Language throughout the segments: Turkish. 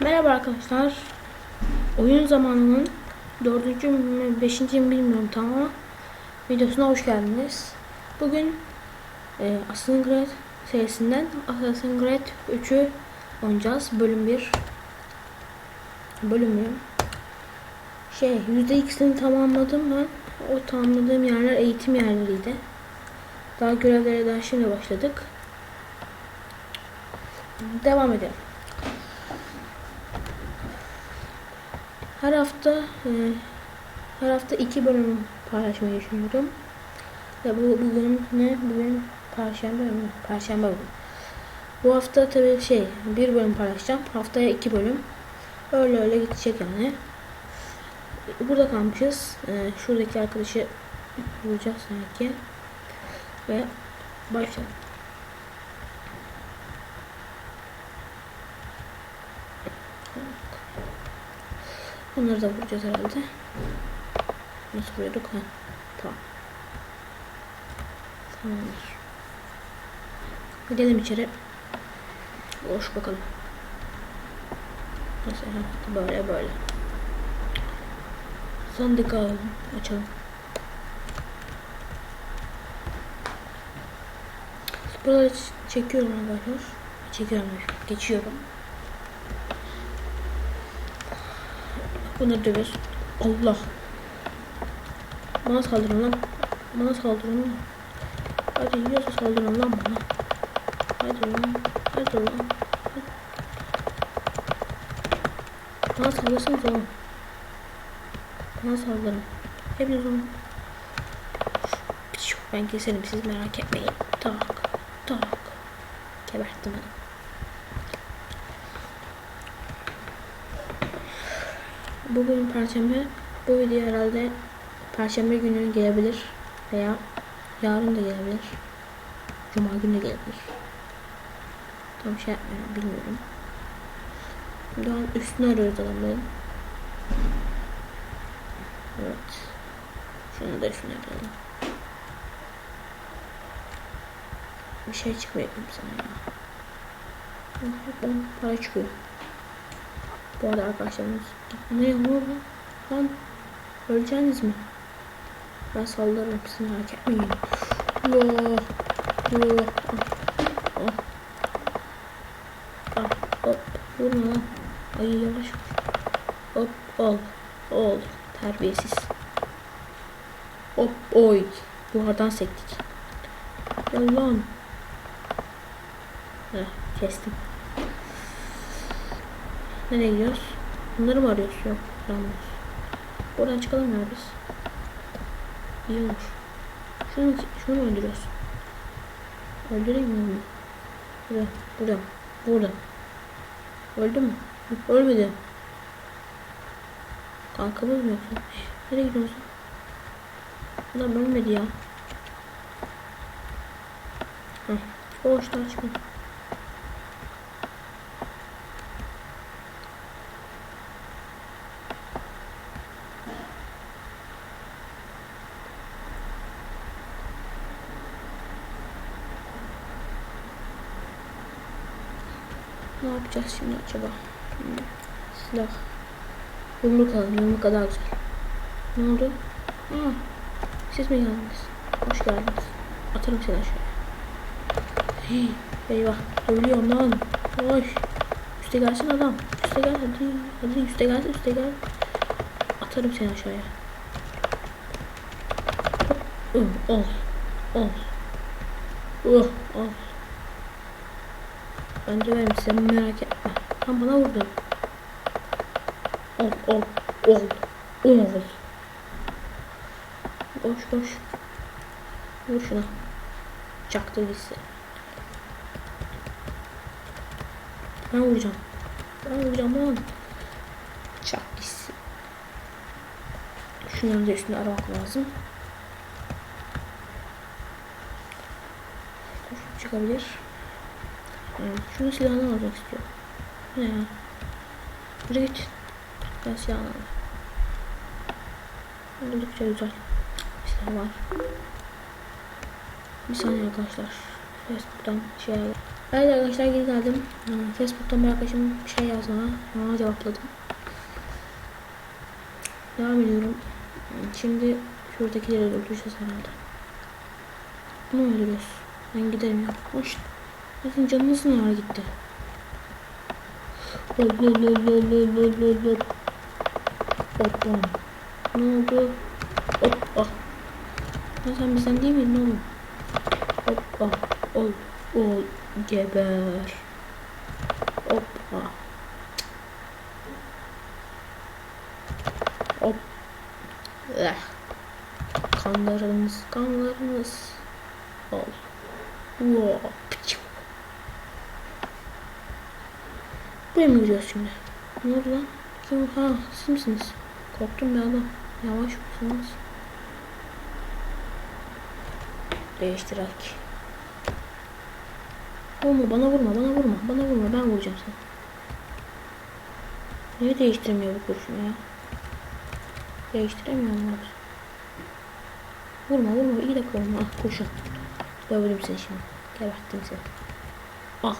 Merhaba arkadaşlar. Oyun zamanının dördüncü mü, beşinci mi bilmiyorum tam ama videosuna hoş geldiniz. Bugün e, Assassin's Creed serisinden Assassin's Creed 3'ü oynayacağız. Bölüm 1. Bölüm 1. Şey %2'sini tamamladım ben. O tamamladığım yerler eğitim yerleriydi. Daha görevlere daha şimdi başladık. Devam edelim. Her hafta e, her hafta iki bölüm paylaşmayı düşünüyorum. Ve bu bugün ne? Bugün Perşembe mi? Perşembe bugün. Bu hafta tabii şey bir bölüm paylaşacağım. Haftaya iki bölüm. Öyle öyle gidecek yani. Burada kalmışız. E, şuradaki arkadaşı bulacağız sanki. Ve başlayalım. Bunları da vuracağız herhalde. Nasıl vuruyorduk? Ha. Tamam. Tamamdır. Gidelim içeri. Boş bakalım. Ha, böyle böyle. Sandık alalım. Açalım. Buraları çekiyorum arkadaşlar. Çekiyorum. Geçiyorum. Bunları dövüyoruz. Allah. Bana saldırın lan. Bana saldırın lan. Hadi yiyorsa saldırın lan bana. Hadi lan. Hadi lan. Hadi. Bana saldırsanız lan. Bana saldırın. Hepiniz onu. Ben keserim siz merak etmeyin. Tak. Tak. Geberttim onu. Bugün perşembe. Bu video herhalde perşembe günü gelebilir veya yarın da gelebilir. Cuma günü de gelebilir. Tam şey yapmıyorum bilmiyorum. An üstünü arıyoruz adamların. Evet. Şunu da üstüne arayalım. Bir şey çıkmıyor sana ya. Para çıkıyor. Bu arada arkadaşlarımız ne oldu lan öleceğiniz mi? Ben saldırırım sizi merak etmeyin. Yo, yo, ah, ah. Ah, hop, vurma lan. Ay yavaş vur. Hop, ol, ol, terbiyesiz. Hop, oy, duvardan sektik. Gel lan. Heh, kestim. Nereye gidiyoruz? Bunları mı arıyoruz? Yok. Yalnız. Buradan çıkalım ya biz. İyi olur. Şunu, şunu mu öldürüyoruz? Öldüreyim mi? Burada. Burada. Burada. Öldü mü? Ölmedi. Kankamız mı yoksa? Nereye gidiyorsun? Adam ölmedi ya. Heh. Boştan çıkın. Ne yapacağız şimdi acaba? Silah. Yumruk alalım. Yumruk daha güzel. Ne oldu? Aa, siz mi geldiniz? Hoş geldiniz. Atarım seni aşağıya. Hii, eyvah. Ölüyorum lan. Oy. Üste gelsin adam. Üste gel hadi. Hadi üste gel üste gel. Atarım seni aşağıya. Hop. Ol. Ol. Ol. Oh, ol. Ben döverim size merak etme. Tam bana vurdun. Ol ol ol ol. Koş koş. Vur şuna. Çaktı gitsin. Ben vuracağım. Ben vuracağım lan. Çak gitsin. Şunların da üstüne aramak lazım. Koş çıkabilir. Evet, şunu silahını almak istiyorum. Ne ya? Yürü git. Ben silahını alayım. Oldukça güzel. Silah var. Bir saniye arkadaşlar. Facebook'tan şey Evet arkadaşlar geri geldim. Facebook'tan bir arkadaşım şey yazdı bana. Ona cevapladım. Devam ediyorum. Şimdi şuradakileri öldüreceğiz herhalde. Bunu öldürüyoruz. Ben giderim ya. Hoş. Sizin canınız ne ara gitti? Hoppa. Ne oldu? Hoppa. Ya sen bizden değil miydin oğlum? Hoppa. Ol. Ol. Geber. Hoppa. Hop. Eh. Kanlarınız, kanlarınız. Al. Wow. Buraya mı gidiyoruz şimdi? Ne oldu lan? Kim? Ha siz misiniz? Korktum bir adam. Yavaş mısınız? Değiştirek. Vurma bana vurma bana vurma bana vurma ben vuracağım seni. Niye değiştirmiyor bu kurşun ya? Değiştiremiyor mu? Vurma vurma iyi de vurma. Ah kurşun. Dövdüm seni şimdi. Geberttim seni. Ah.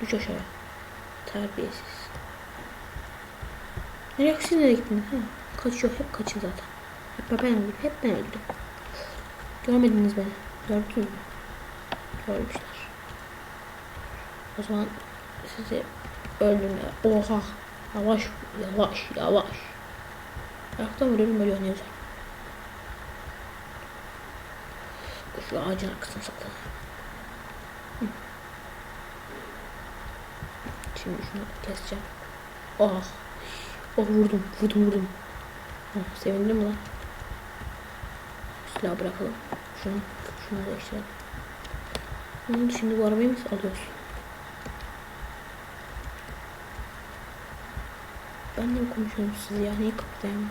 Düş aşağıya. Terbiyesiz. Nereye siz nereye gittiniz? Ha, kaçıyor hep kaçıyor zaten. Hep ben öldüm. Hep ben öldüm. Görmediniz beni. Gördünüz mü? Görmüşler. O zaman sizi öldüm. Oha. Yavaş, yavaş, yavaş. Ayaktan vuruyorum ne güzel. Şu ağacın arkasına saklan. Şimdi şunu keseceğim. Oh. Oh vurdum, vurdum, vurdum. Oh, sevindim mi lan? Silahı bırakalım. Şunu, şunu değiştirelim. Onun şimdi bu arabayı mı alıyoruz? Ben de mi konuşuyorum siz ya? Niye kapatayım?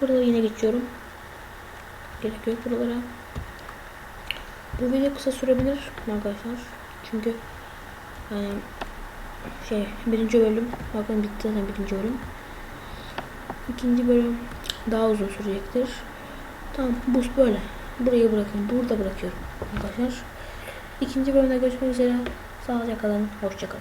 Burada yine geçiyorum. Gerek yok buralara. Bu video kısa sürebilir arkadaşlar. Çünkü yani şey birinci bölüm bakın bitti zaten birinci bölüm. İkinci bölüm daha uzun sürecektir. Tamam bu böyle. Burayı bırakın. Burada bırakıyorum arkadaşlar. İkinci bölümde görüşmek üzere. Sağlıcakla kalın. Hoşçakalın.